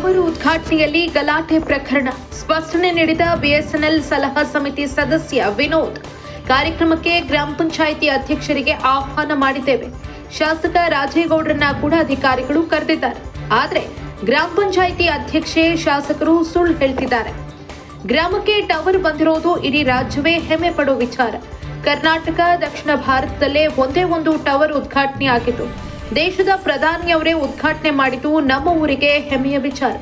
Tower ಉದ್ಘಾಟನೆಯಲ್ಲಿ ಗಲಾಟೆ ಪ್ರಕರಣ. ಸ್ಪಷ್ಟನೆ ನೀಡಿದ ಬಿಎಸ್ಎನ್ಎಲ್ ಸಲಹಾ ಸಮಿತಿ ಸದಸ್ಯ ವಿನೋದ್. ಕಾರ್ಯಕ್ರಮಕ್ಕೆ ಗ್ರಾಮ ಪಂಚಾಯಿತಿ ಅಧ್ಯಕ್ಷರಿಗೆ ಆಹ್ವಾನ ಮಾಡಿದ್ದೇವೆ. ಶಾಸಕ ರಾಜೇಗೌಡರನ್ನ ಕೂಡ ಅಧಿಕಾರಿಗಳು ಕರೆದಿದ್ದಾರೆ. ಆದರೆ ಗ್ರಾಮ ಪಂಚಾಯಿತಿ ಅಧ್ಯಕ್ಷೆ ಶಾಸಕರು ಸುಳ್ಳು ಹೇಳ್ತಿದ್ದಾರೆ. ಗ್ರಾಮಕ್ಕೆ ಟವರ್ ಬಂದಿರೋದು ಇಡೀ ರಾಜ್ಯವೇ ಹೆಮ್ಮೆ ಪಡೋ ವಿಚಾರ. ಕರ್ನಾಟಕ, ದಕ್ಷಿಣ ಭಾರತದಲ್ಲೇ ಒಂದೇ ಒಂದು ಟವರ್ ಉದ್ಘಾಟನೆ ಆಗಿತ್ತು ದೇಶದ ಪ್ರಧಾನಿಯವರೇ ಉದ್ಘಾಟನೆ ಮಾಡಿದ್ದು ನಮ್ಮ ಊರಿಗೆ ಹೆಮ್ಮೆಯ ವಿಚಾರ.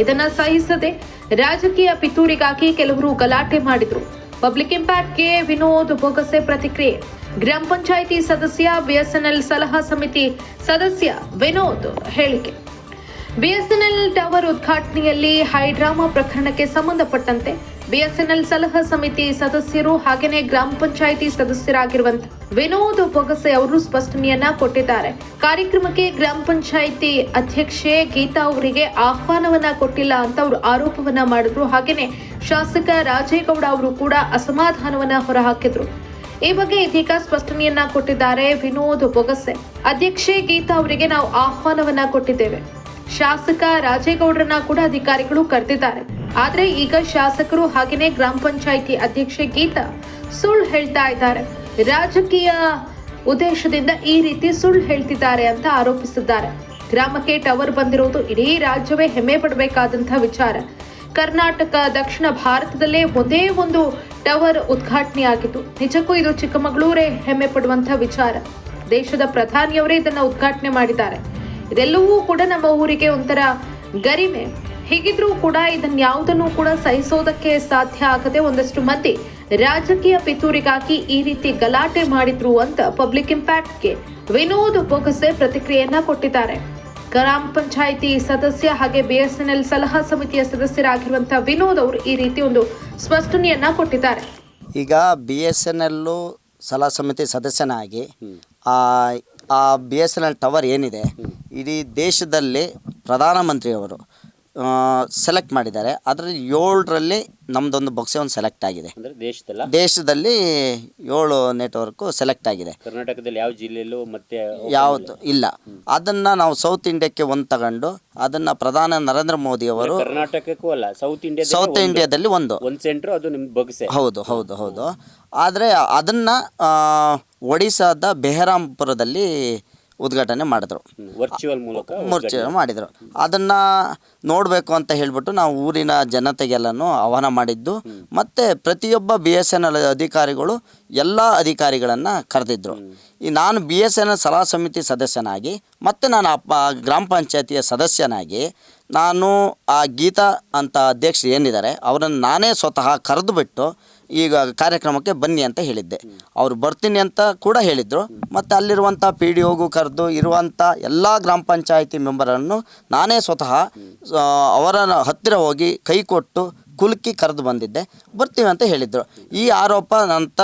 ಇದನ್ನ ಸಹಿಸದೆ ರಾಜಕೀಯ ಪಿತೂರಿಗಾಗಿ ಕೆಲವರು ಗಲಾಟೆ ಮಾಡಿದ್ರು. ಪಬ್ಲಿಕ್ ಇಂಪ್ಯಾಕ್ಟ್ಗೆ ವಿನೋದ್ ಬೊಗಸೆ ಪ್ರತಿಕ್ರಿಯೆ. ಗ್ರಾಮ ಪಂಚಾಯಿತಿ ಸದಸ್ಯ ಬಿಎಸ್ಎನ್ಎಲ್ ಸಲಹಾ ಸಮಿತಿ ಸದಸ್ಯ ವಿನೋದ್ ಹೇಳಿಕೆ. ಬಿಎಸ್ಎನ್ಎಲ್ ಟವರ್ ಉದ್ಘಾಟನೆಯಲ್ಲಿ ಹೈಡ್ರಾಮಾ ಪ್ರಕರಣಕ್ಕೆ ಸಂಬಂಧಪಟ್ಟಂತೆ ಬಿಎಸ್ಎನ್ಎಲ್ ಸಲಹಾ ಸಮಿತಿ ಸದಸ್ಯರು ಹಾಗೆಯೇ ಗ್ರಾಮ ಪಂಚಾಯಿತಿ ಸದಸ್ಯರಾಗಿರುವಂತಹ ವಿನೋದ್ ಬೊಗಸೆ ಅವರು ಸ್ಪಷ್ಟನೆಯನ್ನ ಕೊಟ್ಟಿದ್ದಾರೆ. ಕಾರ್ಯಕ್ರಮಕ್ಕೆ ಗ್ರಾಮ ಪಂಚಾಯಿತಿ ಅಧ್ಯಕ್ಷೆ ಗೀತಾ ಅವರಿಗೆ ಆಹ್ವಾನವನ್ನ ಕೊಟ್ಟಿಲ್ಲ ಅಂತ ಅವರು ಆರೋಪವನ್ನ ಮಾಡಿದ್ರು. ಹಾಗೆಯೇ ಶಾಸಕ ರಾಜೇಗೌಡ ಅವರು ಕೂಡ ಅಸಮಾಧಾನವನ್ನ ಹೊರಹಾಕಿದ್ರು. ಈ ಬಗ್ಗೆ ಇದೀಗ ಸ್ಪಷ್ಟನೆಯನ್ನ ಕೊಟ್ಟಿದ್ದಾರೆ ವಿನೋದ್ ಬೊಗಸೆ. ಅಧ್ಯಕ್ಷೆ ಗೀತಾ ಅವರಿಗೆ ನಾವು ಆಹ್ವಾನವನ್ನ ಕೊಟ್ಟಿದ್ದೇವೆ. ಶಾಸಕ ರಾಜೇಗೌಡರನ್ನ ಕೂಡ ಅಧಿಕಾರಿಗಳು ಕರೆದಿದ್ದಾರೆ. ಆದ್ರೆ ಈಗ ಶಾಸಕರು ಹಾಗೆಯೇ ಗ್ರಾಮ ಪಂಚಾಯಿತಿ ಅಧ್ಯಕ್ಷೆ ಗೀತಾ ಸುಳ್ಳು ಹೇಳ್ತಾ ಇದ್ದಾರೆ. ರಾಜಕೀಯ ಉದ್ದೇಶದಿಂದ ಈ ರೀತಿ ಸುಳ್ಳು ಹೇಳ್ತಿದ್ದಾರೆ ಅಂತ ಆರೋಪಿಸಿದ್ದಾರೆ. ಗ್ರಾಮಕ್ಕೆ ಟವರ್ ಬಂದಿರೋದು ಇಡೀ ರಾಜ್ಯವೇ ಹೆಮ್ಮೆ ಪಡಬೇಕಾದಂತಹ ವಿಚಾರ. ಕರ್ನಾಟಕ, ದಕ್ಷಿಣ ಭಾರತದಲ್ಲೇ ಒಂದೇ ಒಂದು ಟವರ್ ಉದ್ಘಾಟನೆ ಆಗಿತ್ತು ನಿಜಕ್ಕೂ ಇದು ಚಿಕ್ಕಮಗಳೂರೇ ಹೆಮ್ಮೆ ಪಡುವಂತಹ ವಿಚಾರ. ದೇಶದ ಪ್ರಧಾನಿಯವರೇ ಇದನ್ನ ಉದ್ಘಾಟನೆ ಮಾಡಿದ್ದಾರೆ. ಇದೆಲ್ಲವೂ ಕೂಡ ನಮ್ಮ ಊರಿಗೆ ಒಂಥರ ಗರಿಮೆ. ಹೀಗಿದ್ರೂ ಕೂಡ ಇದನ್ನ ಯಾವುದನ್ನು ಕೂಡ ಸಹಿಸೋದಕ್ಕೆ ಸಾಧ್ಯ ಆಗದೆ ಒಂದಷ್ಟು ಮಂದಿ ರಾಜಕೀಯ ಪಿತೂರಿಗಾಗಿ ಈ ರೀತಿ ಗಲಾಟೆ ಮಾಡಿದ್ರು ಅಂತ ಪಬ್ಲಿಕ್ ಇಂಪ್ಯಾಕ್ಟ್ಗೆ ವಿನೋದ್ ಬೊಗಸೆ ಪ್ರತಿಕ್ರಿಯೆಯನ್ನ ಕೊಟ್ಟಿದ್ದಾರೆ. ಗ್ರಾಮ ಪಂಚಾಯಿತಿ ಸದಸ್ಯ ಹಾಗೆ ಬಿಎಸ್ಎನ್ಎಲ್ ಸಲಹಾ ಸಮಿತಿಯ ಸದಸ್ಯರಾಗಿರುವಂತಹ ವಿನೋದ್ ಅವರು ಈ ರೀತಿ ಒಂದು ಸ್ಪಷ್ಟನೆಯನ್ನ ಕೊಟ್ಟಿದ್ದಾರೆ. ಈಗ ಬಿ ಎಸ್ ಎನ್ ಎಲ್ಲು ಸಲಹಾ ಸಮಿತಿ ಸದಸ್ಯನಾಗಿ ಆ ಆ B S N L tower ಏನಿದೆ? ಇಡೀ ದೇಶದಲ್ಲಿ ಪ್ರಧಾನಮಂತ್ರಿಯವರು ಸೆಲೆಕ್ಟ್ ಮಾಡಿದ್ದಾರೆ. ಅದರಲ್ಲಿ ಏಳರಲ್ಲಿ ನಮ್ಮದೊಂದು ಬೊಕ್ಸೆ ಒಂದು ಸೆಲೆಕ್ಟ್ ಆಗಿದೆ. ಅಂದ್ರೆ ದೇಶದಲ್ಲ? ದೇಶದಲ್ಲಿ ಏಳು ನೆಟ್ವರ್ಕು ಸೆಲೆಕ್ಟ್ ಆಗಿದೆ. ಕರ್ನಾಟಕದಲ್ಲಿ ಯಾವ ಜಿಲ್ಲೆಯಲ್ಲೂ ಮತ್ತೆ ಯಾವುದು ಇಲ್ಲ. ಅದನ್ನು ನಾವು ಸೌತ್ ಇಂಡಿಯಾಕ್ಕೆ ಒಂದು ತಗೊಂಡು ಅದನ್ನು ಪ್ರಧಾನ ನರೇಂದ್ರ ಮೋದಿ ಅವರು ಕರ್ನಾಟಕಕ್ಕೂ ಅಲ್ಲ ಸೌತ್ ಇಂಡಿಯಾ ಸೌತ್ ಇಂಡಿಯಾದಲ್ಲಿ ಒಂದು. ಒಂದು ಸೆಂಟ್ರ್ ಅದು ನಿಮ್ ಬೊಗಸೆ ಹೌದು ಹೌದು ಹೌದು. ಆದರೆ ಅದನ್ನು ಒಡಿಶಾದ ಬೆಹರಾಂಪುರದಲ್ಲಿ ಉದ್ಘಾಟನೆ ಮಾಡಿದ್ರು. ವರ್ಚುವಲ್ ಮೂಲಕ ವರ್ಚುವಲ್ ಮಾಡಿದರು. ಅದನ್ನು ನೋಡಬೇಕು ಅಂತ ಹೇಳಿಬಿಟ್ಟು ನಾವು ಊರಿನ ಜನತೆಗೆಲ್ಲನೂ ಆಹ್ವಾನ ಮಾಡಿದ್ದು. ಮತ್ತು ಪ್ರತಿಯೊಬ್ಬ ಬಿ ಎಸ್ ಎನ್ ಎಲ್ ಅಧಿಕಾರಿಗಳು ಎಲ್ಲ ಅಧಿಕಾರಿಗಳನ್ನು ಕರೆದಿದ್ದರು ಈ ನಾನು ಬಿ ಎಸ್ ಎನ್ ಎಲ್ ಸಲಹಾ ಸಮಿತಿ ಸದಸ್ಯನಾಗಿ ಮತ್ತು ನಾನು ಅಪ್ಪ ಗ್ರಾಮ ಪಂಚಾಯತಿಯ ಸದಸ್ಯನಾಗಿ ನಾನು ಆ ಗೀತಾ ಅಂತ ಅಧ್ಯಕ್ಷರು ಏನಿದ್ದಾರೆ ಅವರನ್ನು ನಾನೇ ಸ್ವತಃ ಕರೆದು ಬಿಟ್ಟು ಈಗ ಕಾರ್ಯಕ್ರಮಕ್ಕೆ ಬನ್ನಿ ಅಂತ ಹೇಳಿದ್ದೆ. ಅವ್ರು ಬರ್ತೀನಿ ಅಂತ ಕೂಡ ಹೇಳಿದರು. ಮತ್ತು ಅಲ್ಲಿರುವಂಥ ಪಿ ಡಿ ಒಗೂ ಕರೆದು ಇರುವಂಥ ಎಲ್ಲ ಗ್ರಾಮ ಪಂಚಾಯಿತಿ ಮೆಂಬರನ್ನು ನಾನೇ ಸ್ವತಃ ಅವರ ಹತ್ತಿರ ಹೋಗಿ ಕೈ ಕೊಟ್ಟು ಕುಲುಕಿ ಕರೆದು ಬಂದಿದ್ದೆ. ಬರ್ತೀವಿ ಅಂತ ಹೇಳಿದರು. ಈ ಆರೋಪ ಅಂತ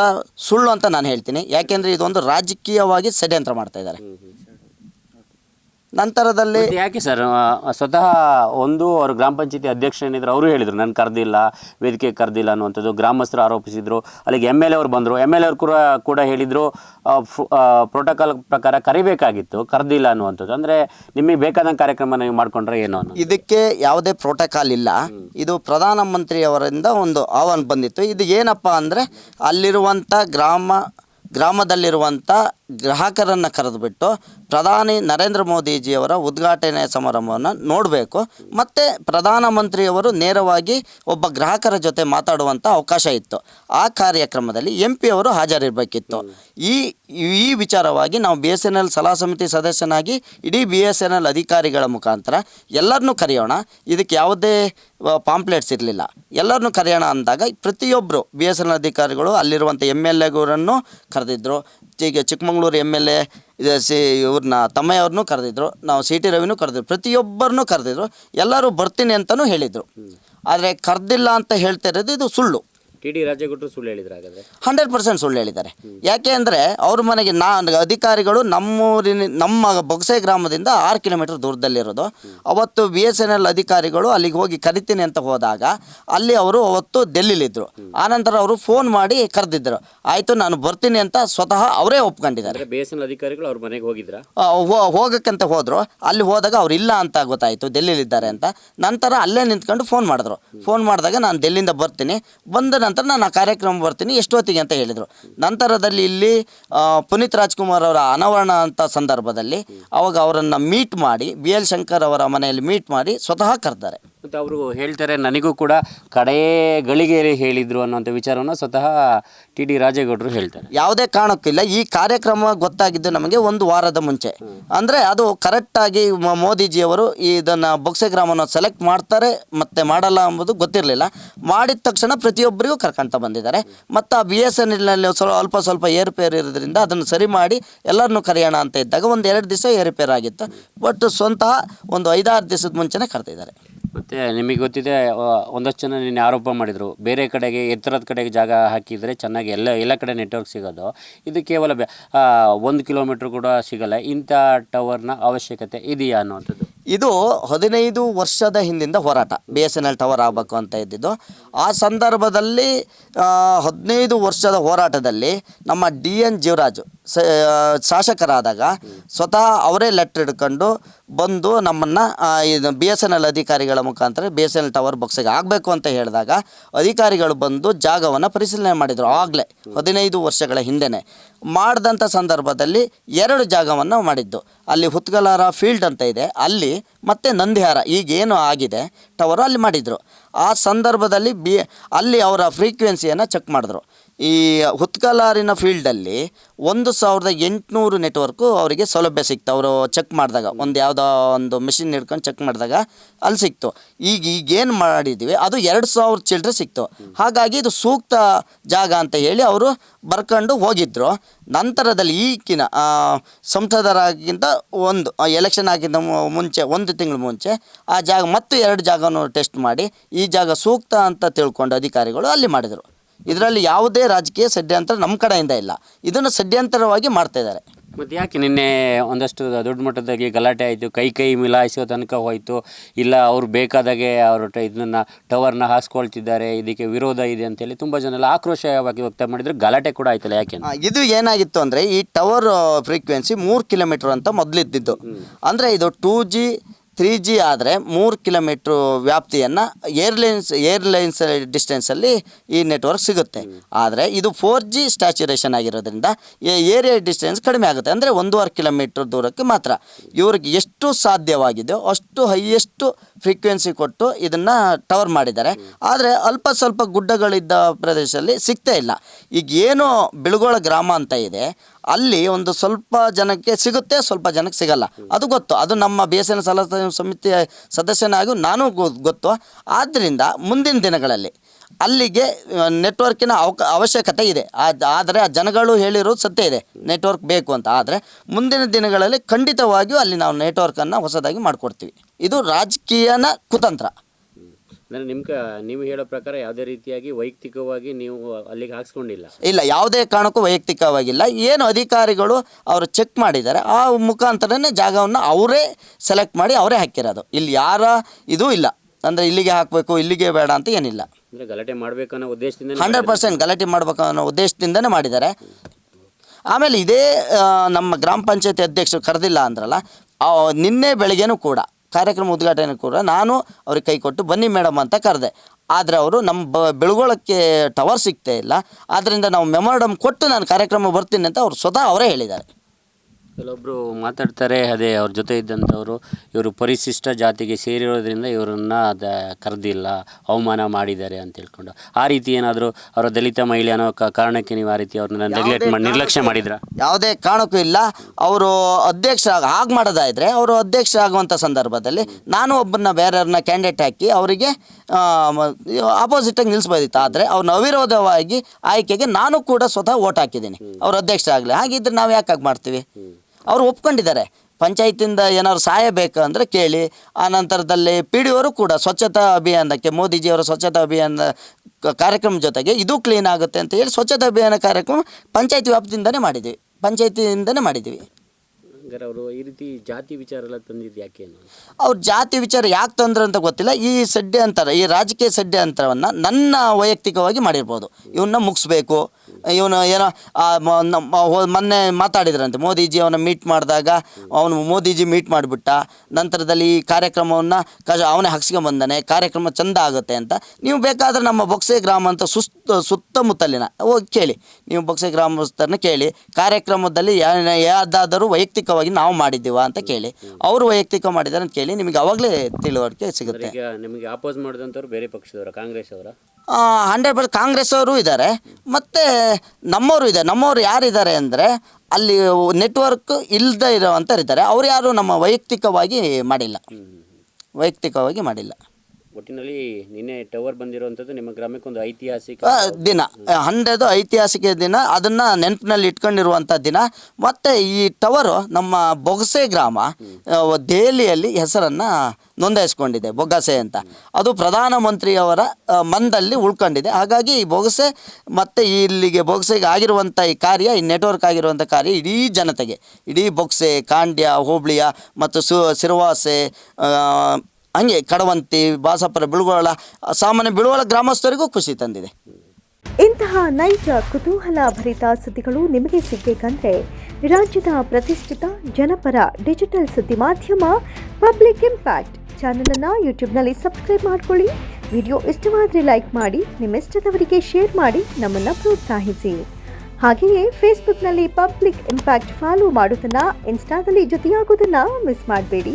ಸುಳ್ಳು ಅಂತ ನಾನು ಹೇಳ್ತೀನಿ. ಯಾಕೆಂದರೆ ಇದೊಂದು ರಾಜಕೀಯವಾಗಿ ಷಡ್ಯಂತ್ರ ಮಾಡ್ತಾ ಇದ್ದಾರೆ. ನಂತರದಲ್ಲಿ ಮತ್ತೆ ಯಾಕೆ ಸರ್ ಸ್ವತಃ ಒಂದು ಅವರು ಗ್ರಾಮ ಪಂಚಾಯತಿ ಅಧ್ಯಕ್ಷ ಏನಿದ್ರು ಅವರು ಹೇಳಿದರು ನಾನು ಕರೆದಿಲ್ಲ ವೇದಿಕೆ ಕರೆದಿಲ್ಲ ಅನ್ನುವಂಥದ್ದು ಗ್ರಾಮಸ್ಥರು ಆರೋಪಿಸಿದರು. ಅಲ್ಲಿಗೆ ಎಂ ಎಲ್ ಎ ಅವರು ಬಂದರು. ಎಂ ಎಲ್ ಎ ಅವರು ಕೂಡ ಕೂಡ ಹೇಳಿದರು ಪ್ರೋಟೋಕಾಲ್ ಪ್ರಕಾರ ಕರಿಬೇಕಾಗಿತ್ತು ಕರೆದಿಲ್ಲ ಅನ್ನುವಂಥದ್ದು. ಅಂದರೆ ನಿಮಗೆ ಬೇಕಾದಂಗೆ ಕಾರ್ಯಕ್ರಮ ನೀವು ಮಾಡಿಕೊಂಡ್ರೆ ಏನು ಅನ್ನೋ ಇದಕ್ಕೆ ಯಾವುದೇ ಪ್ರೋಟೋಕಾಲ್ ಇಲ್ಲ. ಇದು ಪ್ರಧಾನಮಂತ್ರಿಯವರಿಂದ ಒಂದು ಆಹ್ವಾನ ಬಂದಿತ್ತು. ಇದು ಏನಪ್ಪ ಅಂದರೆ ಅಲ್ಲಿರುವಂಥ ಗ್ರಾಮ ಗ್ರಾಮದಲ್ಲಿರುವಂಥ ಗ್ರಾಹಕರನ್ನು ಕರೆದುಬಿಟ್ಟು ಪ್ರಧಾನಿ ನರೇಂದ್ರ ಮೋದಿಜಿಯವರ ಉದ್ಘಾಟನೆ ಸಮಾರಂಭವನ್ನು ನೋಡಬೇಕು. ಮತ್ತು ಪ್ರಧಾನಮಂತ್ರಿಯವರು ನೇರವಾಗಿ ಒಬ್ಬ ಗ್ರಾಹಕರ ಜೊತೆ ಮಾತಾಡುವಂಥ ಅವಕಾಶ ಇತ್ತು. ಆ ಕಾರ್ಯಕ್ರಮದಲ್ಲಿ ಎಂ ಪಿ ಅವರು ಹಾಜರಿರಬೇಕಿತ್ತು. ಈ ಈ ವಿಚಾರವಾಗಿ ನಾವು ಬಿ ಎಸ್ ಎನ್ ಎಲ್ ಸಲಹಾ ಸಮಿತಿ ಸದಸ್ಯನಾಗಿ ಇಡೀ ಬಿ ಎಸ್ ಎನ್ ಎಲ್ ಅಧಿಕಾರಿಗಳ ಮುಖಾಂತರ ಎಲ್ಲರನ್ನೂ ಕರೆಯೋಣ. ಇದಕ್ಕೆ ಯಾವುದೇ ಪಾಂಪ್ಲೆಟ್ಸ್ ಇರಲಿಲ್ಲ. ಎಲ್ಲರನ್ನೂ ಕರೆಯೋಣ ಅಂದಾಗ ಪ್ರತಿಯೊಬ್ಬರು ಬಿ ಎಸ್ ಎನ್ ಅಧಿಕಾರಿಗಳು ಅಲ್ಲಿರುವಂಥ ಎಂ ಎಲ್ ಎಗರನ್ನು ಕರೆದಿದ್ದರು ಈಗ Chikkamagaluru M L A C ಇವ್ರನ್ನ ತಮ್ಮಯ್ಯವ್ರನ್ನೂ ಕರೆದಿದ್ರು. ನಾವು ಸಿ ಟಿ ರವಿನೂ ಕರೆದಿದ್ರು. ಪ್ರತಿಯೊಬ್ಬರನ್ನೂ ಕರೆದಿದ್ರು. ಎಲ್ಲರೂ ಬರ್ತೀನಿ ಅಂತಲೂ ಹೇಳಿದರು. ಆದರೆ ಕರೆದಿಲ್ಲ ಅಂತ ಹೇಳ್ತಾ ಇರೋದು ಇದು ಸುಳ್ಳು. ಟಿ ರಾಜೇಗೌಡರು ಸುಳ್ಳು ಹೇಳಿದ್ರೆ ಹಾಗಾದ್ರೆ? ಹಂಡ್ರೆಡ್ ಪರ್ಸೆಂಟ್ ಸುಳ್ಳು ಹೇಳಿದ್ದಾರೆ. ಯಾಕೆ ಅಂದರೆ ಅವ್ರ ಮನೆಗೆ ನಾ ಅಧಿಕಾರಿಗಳು ನಮ್ಮೂರಿನ ನಮ್ಮ ಬೊಗ್ಸೆ ಗ್ರಾಮದಿಂದ ಆರು ಕಿಲೋಮೀಟರ್ ದೂರದಲ್ಲಿರೋದು. ಅವತ್ತು ಬಿ ಎಸ್ ಎನ್ ಎಲ್ ಅಧಿಕಾರಿಗಳು ಅಲ್ಲಿಗೆ ಹೋಗಿ ಕರಿತೀನಿ ಅಂತ ಹೋದಾಗ ಅಲ್ಲಿ ಅವರು ಅವತ್ತು ಡೆಲ್ಲಿಲಿದ್ದರು ಆನಂತರ ಅವರು ಫೋನ್ ಮಾಡಿ ಕರೆದಿದ್ದರು. ಆಯಿತು ನಾನು ಬರ್ತೀನಿ ಅಂತ ಸ್ವತಃ ಅವರೇ ಒಪ್ಕೊಂಡಿದ್ದಾರೆ. ಬಿ ಎಸ್ ಎನ್ ಅಧಿಕಾರಿಗಳು ಅವ್ರ ಮನೆಗೆ ಹೋಗಿದ್ರಾ? ಹೋಗಕ್ಕಂತ ಹೋದ್ರು. ಅಲ್ಲಿ ಹೋದಾಗ ಅವ್ರು ಇಲ್ಲ ಅಂತ ಗೊತ್ತಾಯಿತು ಡೆಲ್ಲಿಲಿದ್ದಾರೆ ಅಂತ. ನಂತರ ಅಲ್ಲೇ ನಿಂತ್ಕೊಂಡು ಫೋನ್ ಮಾಡಿದ್ರು. ಫೋನ್ ಮಾಡಿದಾಗ ನಾನು ಡೆಲ್ಲಿಂದ ಬರ್ತೀನಿ. ಬಂದ ನಂತರ ನಾನು ಆ ಕಾರ್ಯಕ್ರಮ ಬರ್ತೀನಿ, ಎಷ್ಟೊತ್ತಿಗೆ ಅಂತ ಹೇಳಿದರು. ನಂತರದಲ್ಲಿ ಇಲ್ಲಿ ಪುನೀತ್ ರಾಜ್ಕುಮಾರ್ ಅವರ ಅನಾವರಣ ಅಂತ ಸಂದರ್ಭದಲ್ಲಿ ಅವಾಗ ಅವರನ್ನು ಮೀಟ್ ಮಾಡಿ, ಬಿ ಎಲ್ ಶಂಕರ್ ಅವರ ಮನೆಯಲ್ಲಿ ಮೀಟ್ ಮಾಡಿ ಸ್ವತಃ ಕರೆದಾರೆ. ಮತ್ತು ಅವರು ಹೇಳ್ತಾರೆ. ನನಗೂ ಕೂಡ ಕಡೇ ಗಳಿಗೆಯಲ್ಲಿ ಹೇಳಿದ್ರು ಅನ್ನೋಂಥ ವಿಚಾರವನ್ನು ಸ್ವತಃ ಟಿ ಡಿ ರಾಜೇಗೌಡರು ಹೇಳ್ತಾರೆ. ಯಾವುದೇ ಕಾರಣಕ್ಕಿಲ್ಲ, ಈ ಕಾರ್ಯಕ್ರಮ ಗೊತ್ತಾಗಿದ್ದು ನಮಗೆ ಒಂದು ವಾರದ ಮುಂಚೆ. ಅಂದರೆ ಅದು ಕರೆಕ್ಟಾಗಿ ಮೋದಿಜಿಯವರು ಇದನ್ನು ಬೊಕ್ಸೆ ಗ್ರಾಮನ ಸೆಲೆಕ್ಟ್ ಮಾಡ್ತಾರೆ, ಮತ್ತೆ ಮಾಡಲ್ಲ ಎಂಬುದು ಗೊತ್ತಿರಲಿಲ್ಲ. ಮಾಡಿದ ತಕ್ಷಣ ಪ್ರತಿಯೊಬ್ಬರಿಗೂ ಕರ್ಕೊಂತ ಬಂದಿದ್ದಾರೆ. ಮತ್ತು ಆ ಬಿ ಎಸ್ ಎನ್ ಎಲ್ನಲ್ಲಿ ಸ್ವಲ್ಪ ಸ್ವಲ್ಪ ಏರುಪೇರು ಇರೋದ್ರಿಂದ ಅದನ್ನು ಸರಿ ಮಾಡಿ ಎಲ್ಲರನ್ನೂ ಕರೆಯೋಣ ಅಂತ ಇದ್ದಾಗ ಒಂದು ಎರಡು ದಿವಸ ಏರುಪೇರು ಆಗಿತ್ತು ಬಟ್ ಸ್ವಂತಹ ಒಂದು ಐದಾರು ದಿವಸದ ಮುಂಚೆನೇ ಕರೆದಿದ್ದಾರೆ. ಮತ್ತು ನಿಮಗೆ ಗೊತ್ತಿದೆ ಒಂದಷ್ಟು ಜನ ನಿನ್ನೆ ಆರೋಪ ಮಾಡಿದರು. ಬೇರೆ ಕಡೆಗೆ, ಎತ್ತರದ ಕಡೆಗೆ ಜಾಗ ಹಾಕಿದರೆ ಚೆನ್ನಾಗಿ ಎಲ್ಲ ಎಲ್ಲ ಕಡೆ ನೆಟ್ವರ್ಕ್ ಸಿಗೋದು. ಇದು ಕೇವಲ ಬೆ- ಒಂದು ಕಿಲೋಮೀಟ್ರ್ ಕೂಡ ಸಿಗಲ್ಲ. ಇಂಥ ಟವರ್ನ ಅವಶ್ಯಕತೆ ಇದೆಯಾ ಅನ್ನುವಂಥದ್ದು. ಇದು ಹದಿನೈದು ವರ್ಷದ ಹಿಂದಿಂದ ಹೋರಾಟ. B S N L tower ಆಗಬೇಕು ಅಂತ ಇದ್ದಿದ್ದು. ಆ ಸಂದರ್ಭದಲ್ಲಿ ಹದಿನೈದು ವರ್ಷದ ಹೋರಾಟದಲ್ಲಿ ನಮ್ಮ ಡಿ ಎನ್ ಜೀವರಾಜು ಶಾಸಕರಾದಾಗ ಸ್ವತಃ ಅವರೇ ಲೆಟ್ರ್ ಹಿಡ್ಕೊಂಡು ಬಂದು ನಮ್ಮನ್ನು ಇದು ಬಿ ಎಸ್ ಎನ್ ಎಲ್ ಅಧಿಕಾರಿಗಳ ಮುಖಾಂತರ B S N L tower ಬೊಕ್ಸಿಗೆ ಆಗಬೇಕು ಅಂತ ಹೇಳಿದಾಗ ಅಧಿಕಾರಿಗಳು ಬಂದು ಜಾಗವನ್ನು ಪರಿಶೀಲನೆ ಮಾಡಿದರು. ಆಗಲೇ ಹದಿನೈದು ವರ್ಷಗಳ ಹಿಂದೆನೇ. ಮಾಡಿದಂಥ ಸಂದರ್ಭದಲ್ಲಿ ಎರಡು ಜಾಗವನ್ನು ಮಾಡಿದ್ದು. ಅಲ್ಲಿ ಹುತ್ಗಲಾರ ಫೀಲ್ಡ್ ಅಂತ ಇದೆ. ಅಲ್ಲಿ ಮತ್ತು ನಂದಿಹಾರ ಈಗೇನು ಆಗಿದೆ. ಟವರು ಅಲ್ಲಿ ಮಾಡಿದರು. ಆ ಸಂದರ್ಭದಲ್ಲಿ ಬಿ, ಅಲ್ಲಿ ಅವರ ಫ್ರೀಕ್ವೆನ್ಸಿಯನ್ನು ಚೆಕ್ ಮಾಡಿದ್ರು. ಈ ಹುತ್ಕಲಾರಿನ ಫೀಲ್ಡಲ್ಲಿ ಒಂದು ಸಾವಿರದ ಎಂಟುನೂರು ನೆಟ್ವರ್ಕು ಅವರಿಗೆ ಸೌಲಭ್ಯ ಸಿಕ್ತು. ಅವರು ಚೆಕ್ ಮಾಡಿದಾಗ, ಒಂದು ಯಾವುದೋ ಒಂದು ಮಿಷಿನ್ ಹಿಡ್ಕೊಂಡು ಚೆಕ್ ಮಾಡಿದಾಗ ಅಲ್ಲಿ ಸಿಕ್ತು. ಈಗ ಈಗೇನು ಮಾಡಿದ್ದೀವಿ ಅದು ಎರಡು ಸಾವಿರ ಚಿಲ್ಲರೆ ಸಿಕ್ತು. ಹಾಗಾಗಿ ಇದು ಸೂಕ್ತ ಜಾಗ ಅಂತ ಹೇಳಿ ಅವರು ಬರ್ಕೊಂಡು ಹೋಗಿದ್ದರು ನಂತರದಲ್ಲಿ ಈಗಿನ ಸಂಸದರಾಗಿಂತ ಒಂದು ಎಲೆಕ್ಷನ್ ಆಗಿದ್ದ ಮುಂಚೆ, ಒಂದು ತಿಂಗಳು ಮುಂಚೆ ಆ ಜಾಗ ಮತ್ತು ಎರಡು ಜಾಗನೂ ಟೆಸ್ಟ್ ಮಾಡಿ, ಈ ಜಾಗ ಸೂಕ್ತ ಅಂತ ತಿಳ್ಕೊಂಡು ಅಧಿಕಾರಿಗಳು ಅಲ್ಲಿ ಮಾಡಿದರು. ಇದರಲ್ಲಿ ಯಾವುದೇ ರಾಜಕೀಯ ಷಡ್ಯಂತ್ರ ನಮ್ಮ ಕಡೆಯಿಂದ ಇಲ್ಲ. ಇದನ್ನು ಷಡ್ಯಂತರವಾಗಿ ಮಾಡ್ತಾ ಇದ್ದಾರೆ. ಮತ್ತು ಯಾಕೆ ನಿನ್ನೆ ಒಂದಷ್ಟು ದೊಡ್ಡ ಮಟ್ಟದಾಗಿ ಗಲಾಟೆ ಆಯಿತು? ಕೈ ಕೈ ಮಿಲಾಯಿಸೋ ತನಕ ಹೋಯಿತು. ಇಲ್ಲ ಅವ್ರು ಬೇಕಾದಾಗೆ ಅವರು ಇದನ್ನ ಟವರ್ನ ಹಾಸ್ಕೊಳ್ತಿದ್ದಾರೆ. ಇದಕ್ಕೆ ವಿರೋಧ ಇದೆ ಅಂತೇಳಿ ತುಂಬ ಜನ ಎಲ್ಲ ಆಕ್ರೋಶವಾಗಿ ವ್ಯಕ್ತ ಮಾಡಿದ್ರು. ಗಲಾಟೆ ಕೂಡ ಆಯ್ತಲ್ಲ ಯಾಕೆ ಇದು ಏನಾಗಿತ್ತು ಅಂದರೆ ಈ ಟವರ್ ಫ್ರೀಕ್ವೆನ್ಸಿ ಮೂರು ಕಿಲೋಮೀಟ್ರ್ ಅಂತ ಮೊದಲಿದ್ದಿದ್ದು. ಅಂದರೆ ಇದು ಟೂ ಜಿ ತ್ರೀ ಜಿ ಆದರೆ ಮೂರು ಕಿಲೋಮೀಟ್ರ್ ವ್ಯಾಪ್ತಿಯನ್ನು ಏರ್ಲೈನ್ಸ್ ಏರ್ಲೈನ್ಸ್ ಡಿಸ್ಟೆನ್ಸಲ್ಲಿ ಈ ನೆಟ್ವರ್ಕ್ ಸಿಗುತ್ತೆ. ಆದರೆ ಇದು ಫೋರ್ ಜಿ ಸ್ಟ್ಯಾಚುರೇಷನ್ ಆಗಿರೋದ್ರಿಂದ ಏರಿಯಾ ಡಿಸ್ಟೆನ್ಸ್ ಕಡಿಮೆ ಆಗುತ್ತೆ. ಅಂದರೆ ಒಂದೂವರೆ ಕಿಲೋಮೀಟ್ರ್ ದೂರಕ್ಕೆ ಮಾತ್ರ. ಇವ್ರಿಗೆ ಎಷ್ಟು ಸಾಧ್ಯವಾಗಿದೆಯೋ ಅಷ್ಟು ಹೈಯೆಸ್ಟು ಫ್ರೀಕ್ವೆನ್ಸಿ ಕೊಟ್ಟು ಇದನ್ನು ಟವರ್ ಮಾಡಿದ್ದಾರೆ. ಆದರೆ ಅಲ್ಪ ಸ್ವಲ್ಪ ಗುಡ್ಡಗಳಿದ್ದ ಪ್ರದೇಶದಲ್ಲಿ ಸಿಗ್ತಾ ಇಲ್ಲ. ಈಗ ಏನು ಬಿಳುಗೋಳ ಗ್ರಾಮ ಅಂತ ಇದೆ. ಅಲ್ಲಿ ಒಂದು ಸ್ವಲ್ಪ ಜನಕ್ಕೆ ಸಿಗುತ್ತೆ, ಸ್ವಲ್ಪ ಜನಕ್ಕೆ ಸಿಗಲ್ಲ. ಅದು ಗೊತ್ತು. ಅದು ನಮ್ಮ ಬೇಸನ ಸಲಹಾ ಸಮಿತಿಯ ಸದಸ್ಯನಾಗಿ ನಾನು ಗೊತ್ತು. ಆದ್ದರಿಂದ ಮುಂದಿನ ದಿನಗಳಲ್ಲಿ ಅಲ್ಲಿಗೆ ನೆಟ್ವರ್ಕಿನ ಅವಕ, ಅವಶ್ಯಕತೆ ಇದೆ. ಆದ್- ಆದರೆ ಆ ಜನಗಳು ಹೇಳಿರೋದು ಸತ್ಯ ಇದೆ. ನೆಟ್ವರ್ಕ್ ಬೇಕು ಅಂತ. ಆದರೆ ಮುಂದಿನ ದಿನಗಳಲ್ಲಿ ಖಂಡಿತವಾಗಿಯೂ ಅಲ್ಲಿ ನಾವು ನೆಟ್ವರ್ಕನ್ನು ಹೊಸದಾಗಿ ಮಾಡಿಕೊಡ್ತೀವಿ. ಇದು ರಾಜಕೀಯನ ಕುತಂತ್ರ. ಅಂದರೆ ನಿಮ್ಮ ನೀವು ಹೇಳೋ ಪ್ರಕಾರ ಯಾವುದೇ ರೀತಿಯಾಗಿ ವೈಯಕ್ತಿಕವಾಗಿ ನೀವು ಅಲ್ಲಿಗೆ ಹಾಕ್ಸ್ಕೊಂಡಿಲ್ಲ. ಇಲ್ಲ ಯಾವುದೇ ಕಾರಣಕ್ಕೂ ವೈಯಕ್ತಿಕವಾಗಿಲ್ಲ. ಏನು ಅಧಿಕಾರಿಗಳು ಅವರು ಚೆಕ್ ಮಾಡಿದ್ದಾರೆ ಆ ಮುಖಾಂತರನೇ ಜಾಗವನ್ನು ಅವರೇ ಸೆಲೆಕ್ಟ್ ಮಾಡಿ ಅವರೇ ಹಾಕಿರೋದು. ಇಲ್ಲಿ ಯಾರ ಇದೂ ಇಲ್ಲ. ಅಂದರೆ ಇಲ್ಲಿಗೆ ಹಾಕಬೇಕು ಇಲ್ಲಿಗೆ ಬೇಡ ಅಂತ ಏನಿಲ್ಲ. ಅಂದ್ರೆ ಗಲಾಟೆ ಮಾಡ್ಬೇಕನ್ನೋ ಉದ್ದೇಶದಿಂದ ಹಂಡ್ರೆಡ್ ಪರ್ಸೆಂಟ್ ಗಲಾಟೆ ಮಾಡಬೇಕು ಅನ್ನೋ ಉದ್ದೇಶದಿಂದನೇ ಮಾಡಿದ್ದಾರೆ. ಆಮೇಲೆ ಇದೇ ನಮ್ಮ ಗ್ರಾಮ ಪಂಚಾಯತಿ ಅಧ್ಯಕ್ಷರು ಕರೆದಿಲ್ಲ ಅಂದ್ರಲ್ಲ ನಿನ್ನೆ ಬೆಳಗ್ಗೆನೂ ಕೂಡ ಕಾರ್ಯಕ್ರಮ ಉದ್ಘಾಟನೆ ಕೂಡ ನಾನು ಅವ್ರಿಗೆ ಕೈ ಕೊಟ್ಟು, ಬನ್ನಿ ಮೇಡಮ್ ಅಂತ ಕರೆದೆ. ಆದರೆ ಅವರು ನಮ್ಮ ಬ, ಬೆಳಗೊಳಕ್ಕೆ ಟವರ್ ಸಿಗ್ತಾ ಇಲ್ಲ. ಆದ್ದರಿಂದ ನಾವು ಮೆಮೊರಡಮ್ ಕೊಟ್ಟು ನಾನು ಕಾರ್ಯಕ್ರಮ ಬರ್ತೀನಿ ಅಂತ ಅವ್ರು ಸ್ವತಃ ಅವರೇ ಹೇಳಿದ್ದಾರೆ. ಕೆಲವೊಬ್ಬರು ಮಾತಾಡ್ತಾರೆ ಅದೇ ಅವ್ರ ಜೊತೆ ಇದ್ದಂಥವರು ಇವರು ಪರಿಶಿಷ್ಟ ಜಾತಿಗೆ ಸೇರಿರೋದ್ರಿಂದ ಇವರನ್ನ ಅದ ಕರೆದಿಲ್ಲ ಅವಮಾನ ಮಾಡಿದ್ದಾರೆ ಅಂತ ಹೇಳ್ಕೊಂಡು. ಆ ರೀತಿ ಏನಾದರೂ ಅವರ ದಲಿತ ಮಹಿಳೆ ಅನ್ನೋ ಕ- ಕಾರಣಕ್ಕೆ ನೀವು ಆ ರೀತಿ ಅವ್ರನ್ನ ನೆಗ್ಲೆಕ್ಟ್ ಮಾಡಿ ನಿರ್ಲಕ್ಷ್ಯ ಮಾಡಿದ್ರ? ಯಾವುದೇ ಕಾರಣಕ್ಕೂ ಇಲ್ಲ. ಅವರು ಅಧ್ಯಕ್ಷ ಹಾಗೆ ಮಾಡೋದಾದರೆ ಅವರು ಅಧ್ಯಕ್ಷ ಆಗುವಂಥ ಸಂದರ್ಭದಲ್ಲಿ ನಾನು ಒಬ್ಬರನ್ನ ಬೇರೆಯವ್ರನ್ನ ಕ್ಯಾಂಡಿಡೇಟ್ ಹಾಕಿ ಅವರಿಗೆ ಆಪೋಸಿಟಾಗಿ ನಿಲ್ಲಿಸ್ಬೋದಿತ್ತು ಆದರೆ ಅವ್ರನ್ನ ಅವಿರೋಧವಾಗಿ ಆಯ್ಕೆಗೆ ನಾನು ಕೂಡ ಸ್ವತಃ ಓಟ್ ಹಾಕಿದ್ದೀನಿ. ಅವ್ರು ಅಧ್ಯಕ್ಷ ಆಗಲಿ ಹಾಗಿದ್ರೆ ನಾವು ಯಾಕಾಗಿ ಹಾಗೆ ಮಾಡ್ತೀವಿ ಅವರು ಒಪ್ಕೊಂಡಿದ್ದಾರೆ. ಪಂಚಾಯತಿಂದ ಏನಾದ್ರು ಸಹಾಯ ಬೇಕು ಅಂದ್ರೆ ಕೇಳಿ. ಆ ನಂತರದಲ್ಲಿ ಪಿ ಡಿ ಅವರು ಕೂಡ ಸ್ವಚ್ಛತಾ ಅಭಿಯಾನಕ್ಕೆ ಮೋದಿಜಿಯವರ ಸ್ವಚ್ಛತಾ ಅಭಿಯಾನ ಕಾರ್ಯಕ್ರಮ ಜೊತೆಗೆ ಇದು ಕ್ಲೀನ್ ಆಗುತ್ತೆ ಅಂತ ಹೇಳಿ ಸ್ವಚ್ಛತಾ ಅಭಿಯಾನ ಕಾರ್ಯಕ್ರಮ ಪಂಚಾಯತಿ ವ್ಯಾಪ್ತಿಯಿಂದನೇ ಮಾಡಿದ್ವಿ. ಪಂಚಾಯತಿಯಿಂದನೇ ಮಾಡಿದ್ವಿ. ಹಂಗಾರೆ ಅವರು ಈ ರೀತಿ ಜಾತಿ ವಿಚಾರ ಎಲ್ಲ ತಂದಿದ್ದು ಯಾಕೆ ಅವ್ರ ಜಾತಿ ವಿಚಾರ ಯಾಕೆ ತಂದ್ರು ಅಂತ ಗೊತ್ತಿಲ್ಲ. ಈ ಸಡ್ಡೆ ಅಂತಾರೆ ಈ ರಾಜಕೀಯ ಸಡ್ಡೆ ಅಂತರವನ್ನು ನನ್ನ ವೈಯಕ್ತಿಕವಾಗಿ ಮಾಡಿರ್ಬೋದು. ಇವನ್ನ ಮುಗಿಸ್ಬೇಕು. ಇವನು ಏನೋ ಮೊನ್ನೆ ಮಾತಾಡಿದ್ರಂತೆ, ಮೋದಿಜಿ ಅವನ ಮೀಟ್ ಮಾಡಿದಾಗ, ಅವನು ಮೋದಿಜಿ ಮೀಟ್ ಮಾಡಿಬಿಟ್ಟ, ನಂತರದಲ್ಲಿ ಈ ಕಾರ್ಯಕ್ರಮವನ್ನು ಕಜ, ಅವನೇ ಹಕ್ಸ್ಕೊಂಬಂದಾನೆ ಕಾರ್ಯಕ್ರಮ ಚಂದ ಆಗುತ್ತೆ ಅಂತ. ನೀವು ಬೇಕಾದ್ರೆ ನಮ್ಮ ಬೊಕ್ಸೆ ಗ್ರಾಮ ಅಂತ ಸುಸ್ತ, ಸುತ್ತಮುತ್ತಲಿನ ಹೋಗಿ ಕೇಳಿ, ನೀವು ಬೊಕ್ಸೆ ಗ್ರಾಮಸ್ಥರನ್ನ ಕೇಳಿ, ಕಾರ್ಯಕ್ರಮದಲ್ಲಿ ಯಾವುದಾದರೂ ವೈಯಕ್ತಿಕವಾಗಿ ನಾವು ಮಾಡಿದ್ದೀವ ಅಂತ ಕೇಳಿ, ಅವರು ವೈಯಕ್ತಿಕ ಮಾಡಿದ್ದಾರೆ ಅಂತ ಕೇಳಿ, ನಿಮಗೆ ಅವಾಗಲೇ ತಿಳುವಳಿಕೆ ಸಿಗುತ್ತೆ. ನಿಮಗೆ ಆಪೋಸ್ ಮಾಡಿದಂಥವ್ರು ಬೇರೆ ಪಕ್ಷದವರ, ಕಾಂಗ್ರೆಸ್ ಅವರ? ಹಂಡ್ರೆಡ್ ಪರ್ಸೆಂಟ್ ಕಾಂಗ್ರೆಸ್ ಅವರು ಇದ್ದಾರೆ. ಮತ್ತು ನಮ್ಮವರು ಇದ್ದಾರೆ ನಮ್ಮವರು ಯಾರಿದ್ದಾರೆ ಅಂದರೆ ಅಲ್ಲಿ ನೆಟ್ವರ್ಕ್ ಇಲ್ಲದೆ ಅಂತ ಇದ್ದಾರೆ. ಅವ್ರು ಯಾರು ನಮ್ಮ ವೈಯಕ್ತಿಕವಾಗಿ ಮಾಡಿಲ್ಲ. ವೈಯಕ್ತಿಕವಾಗಿ ಮಾಡಿಲ್ಲ. ಒಟ್ಟಿನಲ್ಲಿ ನಿನ್ನೆ ಟವರ್ ಬಂದಿರುವಂಥದ್ದು ನಿಮ್ಮ ಗ್ರಾಮಕ್ಕೆ ಒಂದು ಐತಿಹಾಸಿಕ ದಿನ. ಹಂಡ್ರೆಡ್ ಐತಿಹಾಸಿಕ ದಿನ. ಅದನ್ನು ನೆನಪಿನಲ್ಲಿ ಇಟ್ಕೊಂಡಿರುವಂಥ ದಿನ. ಮತ್ತು ಈ ಟವರು ನಮ್ಮ ಬೊಗಸೆ ಗ್ರಾಮ ದೆಹಲಿಯಲ್ಲಿ ಹೆಸರನ್ನು ನೋಂದಾಯಿಸ್ಕೊಂಡಿದೆ, ಬೊಗಸೆ ಅಂತ. ಅದು ಪ್ರಧಾನಮಂತ್ರಿಯವರ ಮಂದಲ್ಲಿ ಉಳ್ಕೊಂಡಿದೆ. ಹಾಗಾಗಿ ಈ ಬೊಗಸೆ, ಮತ್ತು ಇಲ್ಲಿಗೆ ಬೊಗಸೆಗೆ ಆಗಿರುವಂಥ ಈ ಕಾರ್ಯ, ಈ ನೆಟ್ವರ್ಕ್ ಆಗಿರುವಂಥ ಕಾರ್ಯ ಇಡೀ ಜನತೆಗೆ, ಇಡೀ ಬೊಗಸೆ, ಕಾಂಡ್ಯ, ಹೋಬಳಿಯ, ಮತ್ತು ಸು, ಸಿರುವಾಸೆ ಹಂಗೆ ಕಡವಂತಿ, ಬಾಸಪ್ಪರ ಬಿಳುಗೋಳ ಸಾಮಾನ್ಯ ಬಿಳುವಳ ಗ್ರಾಮಸ್ಥರಿಗೂ ಖುಷಿ ತಂದಿದೆ. ಇಂತಹ ನೈಜ, ಕುತೂಹಲ ಭರಿತ ಸುದ್ದಿಗಳು ನಿಮಗೆ ಸಿಗಬೇಕಂದ್ರೆ ರಾಜ್ಯದ ಪ್ರತಿಷ್ಠಿತ ಜನಪರ ಡಿಜಿಟಲ್ ಸುದ್ದಿ ಮಾಧ್ಯಮ ಪಬ್ಲಿಕ್ ಇಂಪ್ಯಾಕ್ಟ್ ಚಾನಲನ್ನು ಯೂಟ್ಯೂಬ್ನಲ್ಲಿ ಸಬ್ಸ್ಕ್ರೈಬ್ ಮಾಡಿಕೊಳ್ಳಿ. ವಿಡಿಯೋ ಇಷ್ಟವಾದರೆ ಲೈಕ್ ಮಾಡಿ ನಿಮ್ಮ ಇಷ್ಟದವರಿಗೆ ಶೇರ್ ಮಾಡಿ, ನಮ್ಮನ್ನು ಪ್ರೋತ್ಸಾಹಿಸಿ. ಹಾಗೆಯೇ ಫೇಸ್ಬುಕ್ನಲ್ಲಿ ಪಬ್ಲಿಕ್ ಇಂಪ್ಯಾಕ್ಟ್ ಫಾಲೋ ಮಾಡೋದನ್ನು ಇನ್ಸ್ಟಾದಲ್ಲಿ ಜೊತೆಯಾಗೋದನ್ನು ಮಿಸ್ ಮಾಡಬೇಡಿ.